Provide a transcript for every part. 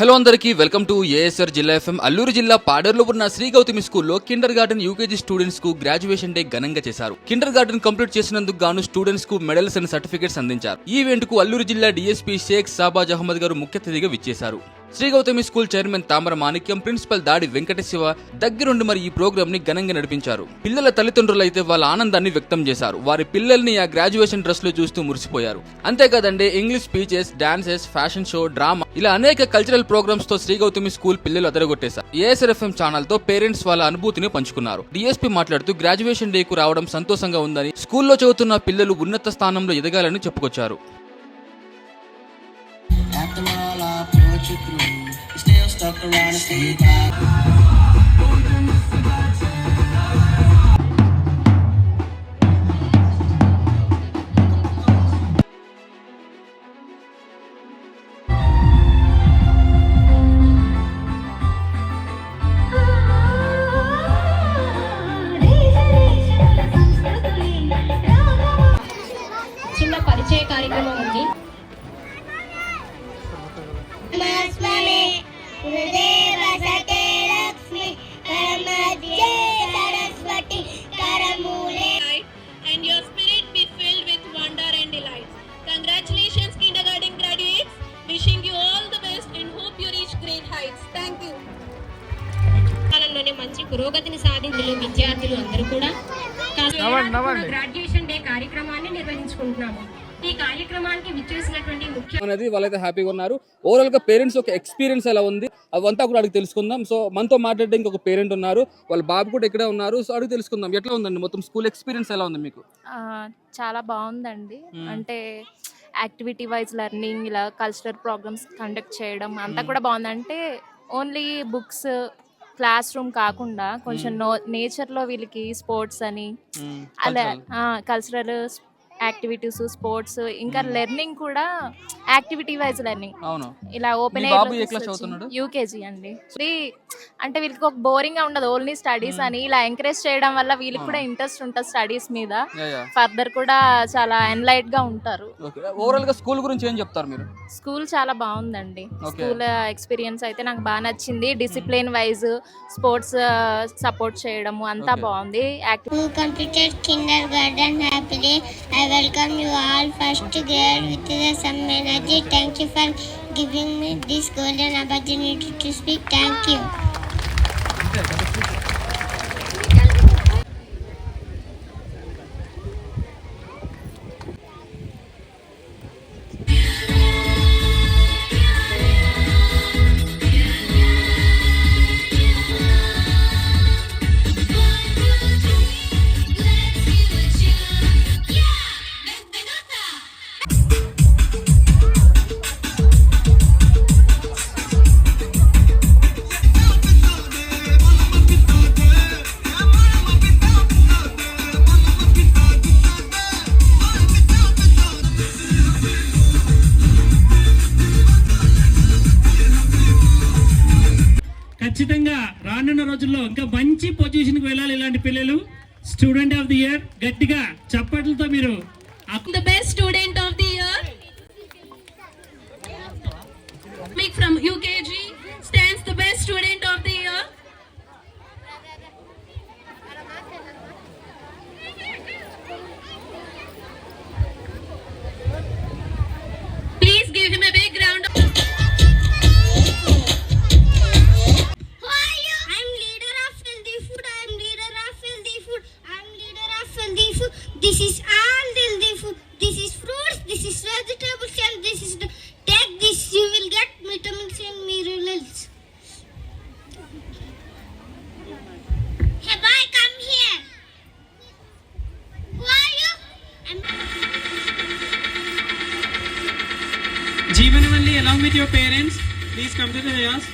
Hello అందరికీ welcome to ASR జిల్లా FM. Alluri జిల్లా పాడేరులో ఉన్న శ్రీ గౌతమి స్కూల్లో కిండర్ గార్డెన్ యూకేజీ స్టూడెంట్స్కు గ్రాడ్యుయేషన్ డే ఘనంగా చేశారు. కిండర్ గార్డెన్ కంప్లీట్ చేసినందుకు గాను స్టూడెంట్స్కు మెడల్స్ అండ్ సర్టిఫికేట్స్ అందించారు. ఈ ఈవెంట్కు అల్లూరు జిల్లా డీఎస్పీ షేక్ సాబాజ్ అహ్మద్ గారు ముఖ్య అతిథిగా విచ్చేశారు. శ్రీగౌతమి స్కూల్ చైర్మన్ తామర మాణిక్యం ప్రిన్సిపల్ దాడి వెంకటశివ దగ్గరుండి మరి ఈ ప్రోగ్రామ్ని ఘనంగా నడిపించారు. పిల్లల తల్లిదండ్రులు అయితే వాళ్ళ ఆనందాన్ని వ్యక్తం చేశారు. వారి పిల్లల్ని ఆ గ్రాడ్యుయేషన్ డ్రెస్లో చూస్తూ మురిసిపోయారు. అంతేకాదండి English speeches dances fashion show drama ఇలా అనేక కల్చరల్ ప్రోగ్రామ్స్తో శ్రీగౌతమి స్కూల్ పిల్లలు అదరగొట్టేశారు. ఏఎస్ఆర్ఎఫ్ఎం ఛానల్తో పేరెంట్స్ వాళ్ళ అనుభూతిని పంచుకున్నారు. డిఎస్పీ మాట్లాడుతూ గ్రాడ్యుయేషన్ డే కు రావడం సంతోషంగా ఉందని స్కూల్లో చదువుతున్న పిల్లలు ఉన్నత స్థానంలో ఎదగాలని చెప్పుకొచ్చారు. చిన్న పరిచయ కార్యక్రమం ఉంది. గ్రాడ్యుయేషన్ డే కార్యక్రమాన్ని నిర్వహించుకుంటున్నాము. ఈ కార్యక్రమానికి విచ్చేసినటువంటి ముఖ్య అనేది వాళ్ళైతే హ్యాపీగా ఉన్నారు. ఓవరాల్గా పేరెంట్స్ ఒక ఎక్స్పీరియన్స్ ఎలా ఉంది? అవంతా కూడా అడిగి తెలుసుకుందాం. సో మనతో మాట్లాడే ఇంకొక పేరెంట్ ఉన్నారు. వాళ్ళ బాబు కూడా ఇక్కడే ఉన్నారు. సో అడిగి తెలుసుకుందాం. ఎట్లా ఉందండి? మొత్తం స్కూల్ ఎక్స్పీరియన్స్ ఎలా ఉంది మీకు? ఆ, చాలా బాగుందండి. మ్మ్. అంటే యాక్టివిటీ వైజ్ లెర్నింగ్ ఇలా కల్చరల్ ప్రోగ్రామ్స్ కండక్ట్ చేయడం అంతా కూడా బాగుంది. అంటే ఓన్లీ బుక్స్ క్లాస్ రూమ్ కాకుండా కొంచెం నో నేచర్లో వీళ్ళకి స్పోర్ట్స్ అని అలా కల్చరల్ యాక్టివిటీస్ స్పోర్ట్స్ ఇంకా లెర్నింగ్ కూడా యాక్టివిటీ వైజ్ లెర్నింగ్. అవును. ఇలా ఓపెన్ బాబు ఏ class చదువుతున్నాడు? యూకేజీ అండి. ఇది అంటే వీళ్ళకి ఒక బోరింగ్గా ఉండదు ఓన్లీ స్టడీస్ అని. ఇలా ఎంకరేజ్ చేయడం వల్ల వీళ్ళకి కూడా ఇంట్రెస్ట్ ఉంటుంది స్టడీస్ మీద. ఫర్దర్ కూడా చాలా ఎన్లైట్గా ఉంటారు. ఓకే ఓవరాల్గా స్కూల్ గురించి ఏం చెప్తారు మీరు? స్కూల్ చాలా బాగుందండి. స్కూల్ ఎక్స్పీరియన్స్ అయితే నాకు బాగా నచ్చింది. డిసిప్లిన్ వైజ్ స్పోర్ట్స్ సపోర్ట్ చేయడము అంతా. బాగుంది. Active Who completed kindergarten happily. I welcome you all. First grade with the energy. Thank you for giving me this golden opportunity to speak. Thank you. ఖచ్చితంగా రానున్న రోజుల్లో ఇంకా మంచి పొజిషన్కి వెళ్ళాలి ఇలాంటి పిల్లలు స్టూడెంట్ ఆఫ్ ది ఇయర్ గట్టిగా చప్పట్లతో మీరు The best student of the year. Make from This is all healthy food. This is fruits. This is vegetables, and this is the. Take this. You will get vitamins and minerals. Hey boy, come here. Who are you? I'm. Jeevanavalli along with your parents please come to the dais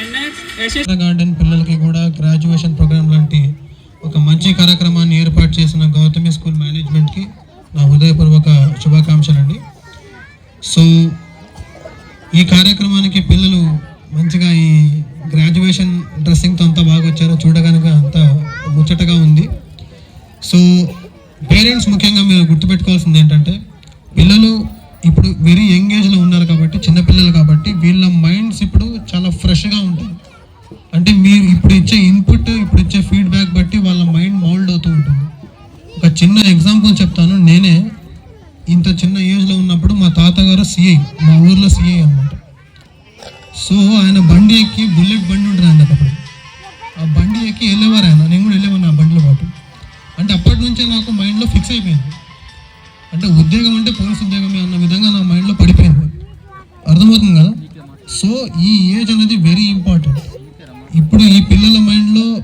and next Yashas garden పిల్లలకి కూడా graduation programme లాంటి ఒక మంచి కార్యక్రమాన్ని ఏర్పాటు చేసిన Gautami school మేనేజ్మెంట్కి నా హృదయపూర్వక శుభాకాంక్షలండి. సో ఈ కార్యక్రమానికి పిల్లలు మంచిగా ఈ గ్రాడ్యుయేషన్ డ్రెస్సింగ్తో అంతా బాగా వచ్చారో చూడగనక అంత ముచ్చటగా ఉంది. సో పేరెంట్స్ ముఖ్యంగా మీరు గుర్తుపెట్టుకోవాల్సింది ఏంటంటే పిల్లలు ఇప్పుడు వెరీ యంగ్ ఏజ్లో ఉన్నారు కాబట్టి చిన్నపిల్లలు కాబట్టి వీళ్ళ మైండ్స్ ఇప్పుడు చాలా ఫ్రెష్గా ఉంటాయి. అంటే మీరు ఇప్పుడు ఇచ్చే ఇన్పుట్ ఇప్పుడు ఇచ్చే ఫీడ్బ్యాక్ బట్టి వాళ్ళ మైండ్ ఒక చిన్న ఎగ్జాంపుల్ చెప్తాను. నేనే ఇంత చిన్న ఏజ్లో ఉన్నప్పుడు మా తాతగారు సిఐ మా ఊర్లో సిఐ అన్నమాట. సో ఆయన బండి ఎక్కి బుల్లెట్ బండి ఉంటుంది ఆయన అప్పుడు ఆ బండి ఎక్కి వెళ్ళేవారు ఆయన. నేను కూడా వెళ్ళేవాను ఆ బండిలో పాటు. అంటే అప్పటి నుంచే నాకు మైండ్లో ఫిక్స్ అయిపోయింది. అంటే ఉద్యోగం అంటే పోలీస్ ఉద్యోగమే అన్న విధంగా నా మైండ్లో పడిపోయింది. అర్థమవుతుంది కదా? సో ఈ ఏజ్ అనేది వెరీ ఇంపార్టెంట్ ఇప్పుడు ఈ పిల్లల మైండ్లో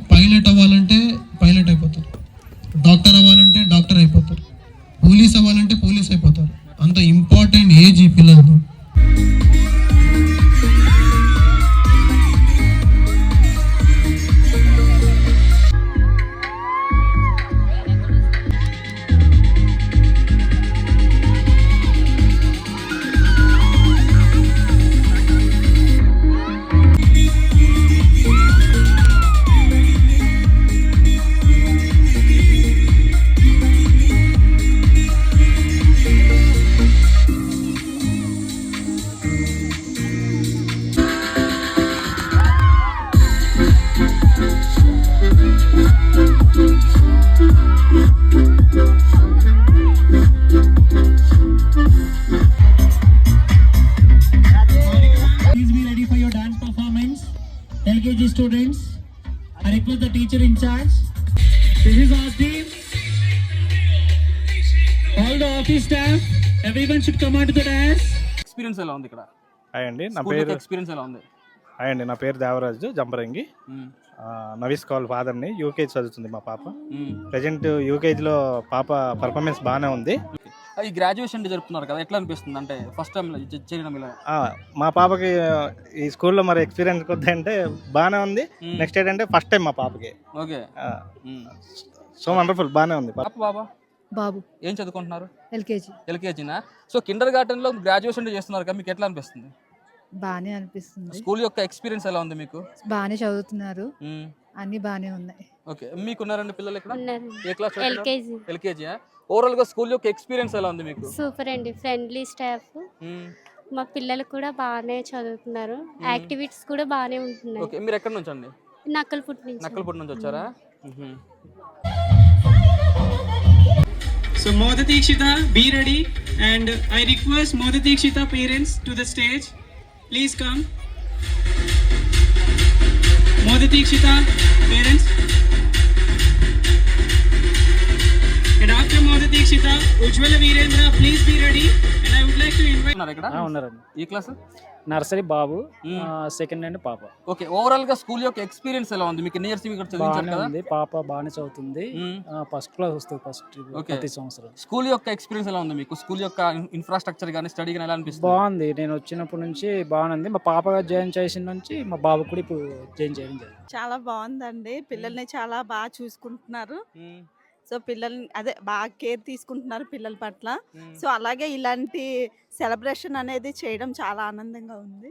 పోలీస్ అవ్వాలంటే పోలీస్ అయిపోతారు. అంత ఇంపార్టెంట్ ఏజ్ ఈ పిల్లలతో teacher in charge. This is our team. All the office staff, everyone should come out to the dance. Experience ఎలా ఉంది ఇక్కడ హాయ్ అండి నా పేరు ఎక్స్పీరియన్స్ ఎలా ఉంది హాయ్ అండి నా పేరు దేవరాజు జంపరంగి. ఆ, నవీస్ కౌల్ ఫాదర్ని యూకేజీ చదువుతుంది మా పాప. ప్రజెంట్ యూకేజీలో పాప పర్ఫార్మెన్స్ బాగానే ఉంది ఈ గ్రాడ్యుయేషన్ డే జరుపుతున్నారు కదా ఎట్లా అనిపిస్తుంది? అంటే ఫస్ట్ టైం చేరిన ఇలా? ఆ, మా పాపకి ఈ స్కూల్లో మరి ఎక్స్పీరియన్స్ కొద్ది అంటే బాగానే ఉంది. నెక్స్ట్ ఏంటంటే ఫస్ట్ టైం మా పాపకి. ఓకే. సో వండర్ఫుల్ బాగానే ఉంది. పాప బాబా? బాబు. ఏం చదువుకుంటున్నారు? ఎల్కేజీ. ఎల్కేజీనా సో కిండర్ గార్డెన్లో గ్రాడ్యుయేషన్ డే చేస్తున్నారు కదా మీకు ఎట్లా అనిపిస్తుంది? బాగానే అనిపిస్తుంది. స్కూల్ యొక్క ఎక్స్పీరియన్స్ ఎలా ఉంది మీకు? బాగానే చదువుతున్నారు. అన్ని బాగానే ఉన్నాయి. ఓకే. మీకున్నారండి పిల్లలు ఇక్కడ? ఏ క్లాస్ ఎల్కేజీ. ఎల్కేజీ ఓవరాల్గా స్కూల్ యొక్క ఎక్స్పీరియన్స్ ఎలా ఉంది మీకు? సూపర్ అండి. ఫ్రెండ్లీ స్టాఫ్ మ్మ్. మా పిల్లలు కూడా బాగానే చదువుతున్నారు. యాక్టివిటీస్ కూడా బాగానే ఉంటున్నాయి. ఓకే మీరు ఎక్కడి నుంచి అండి? నక్కలపుట్ నుంచి. నక్కలపూడి నుంచి వచ్చారా? మ్మ్. So Mother Dikshita, be ready. And I request Mother Dikshita parents to the stage. Please come. Mother Dikshita after Mother Dikshita, Ujjwala Virendra, please be ready. And I would like to invite ఉన్నారు ఇక్కడ? ఉన్నారండి ఈ class? Nursery బాబు. Second hand పాప. Okay ఓవరాల్గా school యొక్క experience ఎలా ఉంది? మీకు నియర్స్ ఇక్కడ చదివించారు కదా? ఉంది. పాప బాగానే చదువుతుంది. ఫస్ట్ క్లాస్ వస్తుంది ఫస్ట్. ప్రతి సంవత్సరం. స్కూల్ యొక్క ఎక్స్పీరియన్స్ ఎలా ఉంది మీకు? స్కూల్ యొక్క ఇన్ఫ్రాస్ట్రక్చర్ కానీ స్టడీ కానీ ఎలా అనిపిస్తుంది? బాగుంది. నేను వచ్చినప్పటి నుంచి బాగుంది మా పాప జాయిన్ చేసిన నుంచి మా బాబు కూడా ఇప్పుడు జాయిన్ చేయడం జరిగింది. చాలా బాగుందండి. పిల్లల్ని చాలా బాగా చూసుకుంటున్నారు. సో పిల్లల్ని అదే బాగా కేర్ తీసుకుంటున్నారు పిల్లల పట్ల. సో అలాగే ఇలాంటి సెలబ్రేషన్ అనేది చేయడం చాలా ఆనందంగా ఉంది